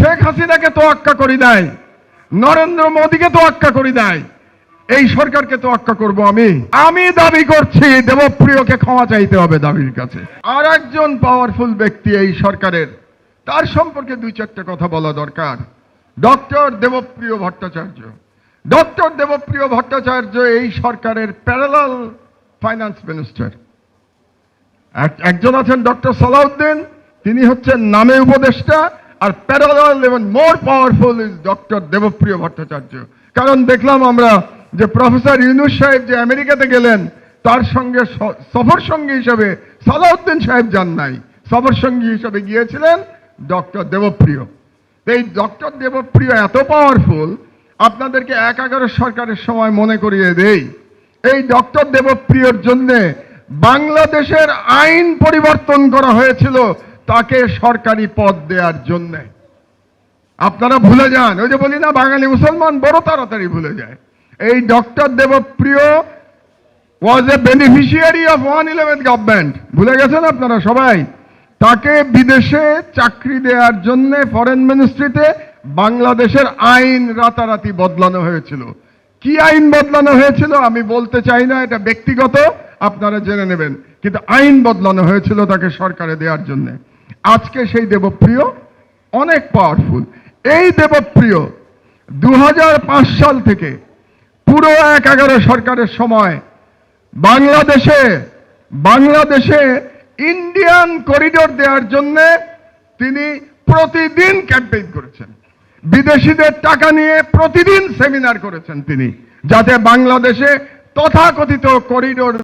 শেখ হাসিনাকে তোয়াক্কা করি দেয় নরেন্দ্র মোদীকে তোয়াক্কা করি দেয় এই সরকারকে তোয়াক্কা করব আমি। আমি দাবি করছি, দেবপ্রিয়কে ক্ষমা চাইতে হবে দাবির কাছে। আর একজন পাওয়ারফুল ব্যক্তি এই সরকারের, তার সম্পর্কে দুই চারটে কথা বলা দরকার। ডক্টর দেবপ্রিয় ভট্টাচার্য। ডক্টর দেবপ্রিয় ভট্টাচার্য এই সরকারের প্যারালাল ফাইন্যান্স মিনিস্টার একজন আছেন ডক্টর সালাউদ্দিন, তিনি হচ্ছেন নামে উপদেষ্টা আর প্যারালাল এবং more powerful is doctor Debapriya Bhattacharya. কারণ দেখলাম আমরা যে প্রফেসর ইউনুস সাহেব যে আমেরিকাতে গেলেন, তার সঙ্গে সফর সঙ্গী হিসেবে সালাউদ্দিন সাহেব যান নাই। সফর সঙ্গী হিসেবে গিয়েছিলেন ডক্টর দেবপ্রিয়। এই ডক্টর দেবপ্রিয় এত পাওয়ারফুল, আপনাদেরকে এক এগারো সরকারের সময় মনে করিয়ে দেই। এই ডক্টর দেবপ্রিয়র জন্যে বাংলাদেশের আইন পরিবর্তন করা হয়েছিল তাকে সরকারি পদ দেওয়ার জন্য। আপনারা ভুলে যান, ওই যে বলি না, বাঙালি মুসলমান বড় তাড়াতাড়ি ভুলে যায়। এই doctor Debapriya was a beneficiary of one eleven government ভুলে গেছেন আপনারা সবাই? তাকে বিদেশে চাকরি দেওয়ার জন্য ফরেন মিনিস্ট্রিতে বাংলাদেশের আইন রাতারাতি বদলানো হয়েছিল। কি আইন বদলানো হয়েছিল আমি বলতে চাই না, এটা ব্যক্তিগত, আপনারা জেনে নেবেন। কিন্তু আইন বদলানো হয়েছিল তাকে সরকারে দেওয়ার জন্য। আজকে সেই দেবপ্রিয় অনেক পাওয়ারফুল এই দেবপ্রিয় দু সাল থেকে পুরো এক এগারো সরকারের সময় বাংলাদেশে বাংলাদেশে ইন্ডিয়ান করিডোর দেওয়ার জন্য তিনি প্রতিদিন ক্যাম্পেইন করেছেন। বিদেশিদের টাকা নিয়ে প্রতিদিন সেমিনার করেছেন তিনি, যাতে বাংলাদেশে তথাকথিত করিডোর